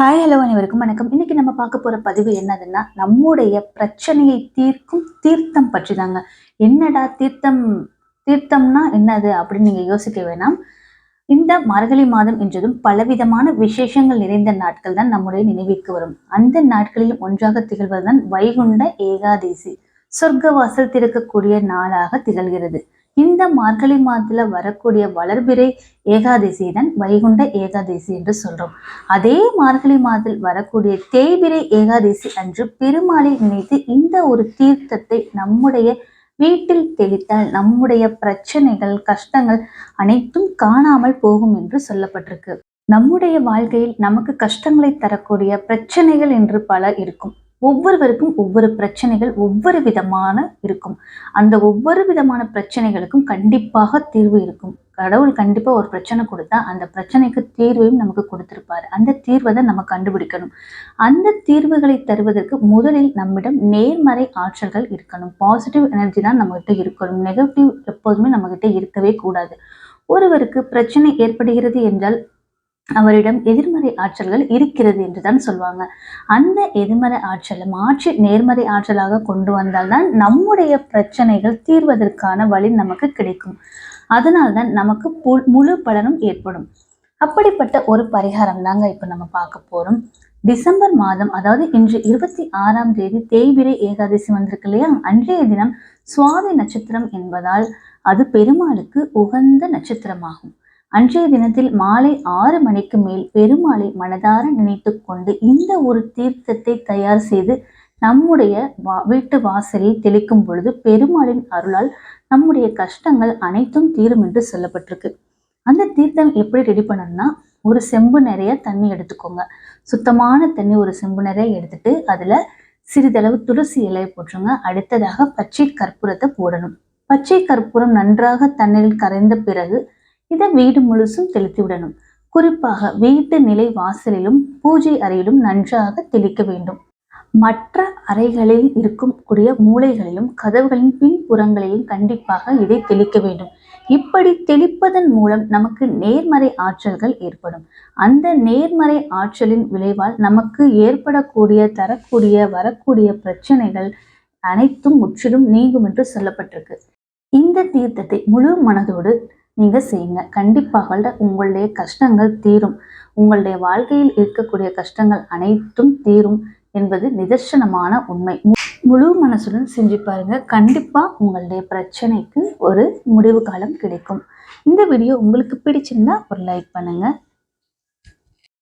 Hi hello அனைவருக்கும் வணக்கம். இன்னைக்கு நம்ம பார்க்க போற பதிவு என்னதுன்னா நம்முடைய பிரச்சனையை தீர்க்கும் தீர்த்தம் பற்றி தாங்க என்னடா தீர்த்தம் தீர்த்தம்னா என்னது அப்படின்னு நீங்க யோசிக்க வேணாம். இந்த மார்கழி மாதம் என்றதும் பலவிதமான விசேஷங்கள் நிறைந்த நாட்கள் தான் நம்முடைய நினைவிற்கு வரும். அந்த நாட்களில் ஒன்றாக திகழ்வதுதான் வைகுண்ட ஏகாதேசி. சொர்க்கவாசல் திறக்கக்கூடிய நாளாக திகழ்கிறது. இந்த மார்கழி மாதத்துல வரக்கூடிய வளர்பிறை ஏகாதசி தான் வைகுண்ட ஏகாதசி என்று சொல்றோம். அதே மார்கழி மாதத்தில் வரக்கூடிய தேய்பிரை ஏகாதசி அன்று பெருமாளை நினைத்து இந்த ஒரு தீர்த்தத்தை நம்முடைய வீட்டில் தெளித்தால் நம்முடைய பிரச்சனைகள் கஷ்டங்கள் அனைத்தும் காணாமல் போகும் என்று சொல்லப்பட்டிருக்கு. நம்முடைய வாழ்க்கையில் நமக்கு கஷ்டங்களை தரக்கூடிய பிரச்சனைகள் என்று பல இருக்கும். ஒவ்வொருவருக்கும் ஒவ்வொரு பிரச்சனைகள் ஒவ்வொரு விதமான இருக்கும். அந்த ஒவ்வொரு விதமான பிரச்சனைகளுக்கும் கண்டிப்பாக தீர்வு இருக்கும். கடவுள் கண்டிப்பா ஒரு பிரச்சனை கொடுத்தா அந்த பிரச்சனைக்கு தீர்வையும் நமக்கு கொடுத்திருப்பாரு. அந்த தீர்வை தான் நம்ம கண்டுபிடிக்கணும். அந்த தீர்வுகளை தருவதற்கு முதலில் நம்மிடம் நேர்மறை ஆற்றல்கள் இருக்கணும். பாசிட்டிவ் எனர்ஜி தான் நம்மகிட்ட இருக்கணும். நெகட்டிவ் எப்போதுமே நம்மகிட்ட இருக்கவே கூடாது. ஒருவருக்கு பிரச்சனை ஏற்படுகிறது என்றால் அவரிடம் எதிர்மறை ஆற்றல்கள் இருக்கிறது என்று தான் சொல்லுவாங்க அந்த எதிர்மறை ஆற்றலை மாற்றி நேர்மறை ஆற்றலாக கொண்டு வந்தால்தான் நம்முடைய பிரச்சனைகள் தீர்வதற்கான வழி நமக்கு கிடைக்கும். அதனால்தான் நமக்கு முழு பலனும் ஏற்படும். அப்படிப்பட்ட ஒரு பரிகாரம் தாங்க இப்ப நம்ம பார்க்க போறோம். டிசம்பர் மாதம் அதாவது இன்று இருபத்தி ஆறாம் தேதி தேய்பிரை ஏகாதசி வந்திருக்கு இல்லையா? அன்றைய தினம் சுவாதி நட்சத்திரம் என்பதால் அது பெருமாளுக்கு உகந்த நட்சத்திரமாகும். அன்றைய தினத்தில் மாலை ஆறு மணிக்கு மேல் பெருமாளை மனதார நினைத்து கொண்டு இந்த ஒரு தீர்த்தத்தை தயார் செய்து நம்முடைய வா வீட்டு வாசலில் தெளிக்கும் பொழுது பெருமாளின் அருளால் நம்முடைய கஷ்டங்கள் அனைத்தும் தீரும் என்று சொல்லப்பட்டிருக்கு. அந்த தீர்த்தம் எப்படி ரெடி பண்ணணும்னா ஒரு செம்பு நிறைய தண்ணி எடுத்துக்கோங்க. சுத்தமான தண்ணி ஒரு செம்பு நிறைய எடுத்துட்டு அதுல சிறிதளவு துளசி இலையை போட்டுருங்க. அடுத்ததாக பச்சை கற்பூரத்தை போடணும். பச்சை கற்பூரம் நன்றாக தண்ணீரில் கரைந்த பிறகு இதை வீடு முழுசும் தெளித்து விடணும். குறிப்பாக வீட்டு நிலை வாசலிலும் பூஜை அறையிலும் நன்றாக தெளிக்க வேண்டும். மற்ற அறைகளில் இருக்கக்கூடிய மூளைகளிலும் கதவுகளின் பின்புறங்களிலும் கண்டிப்பாக இதை தெளிக்க வேண்டும். இப்படி தெளிப்பதன் மூலம் நமக்கு நேர்மறை ஆற்றல்கள் ஏற்படும். அந்த நேர்மறை ஆற்றலின் விளைவால் நமக்கு ஏற்படக்கூடிய தரக்கூடிய வரக்கூடிய பிரச்சனைகள் அனைத்தும் முற்றிலும் நீங்கும் என்று சொல்லப்பட்டிருக்கு. இந்த தீர்த்தத்தை முழு மனதோடு நீங்கள் செய்யுங்க. கண்டிப்பாக உங்களுடைய கஷ்டங்கள் தீரும். உங்களுடைய வாழ்க்கையில் இருக்கக்கூடிய கஷ்டங்கள் அனைத்தும் தீரும் என்பது நிதர்சனமான உண்மை. முழு மனசுடன் செஞ்சு பாருங்க. கண்டிப்பா உங்களுடைய பிரச்சனைக்கு ஒரு முடிவு காலம் கிடைக்கும். இந்த வீடியோ உங்களுக்கு பிடிச்சிருந்தா ஒரு லைக் பண்ணுங்க.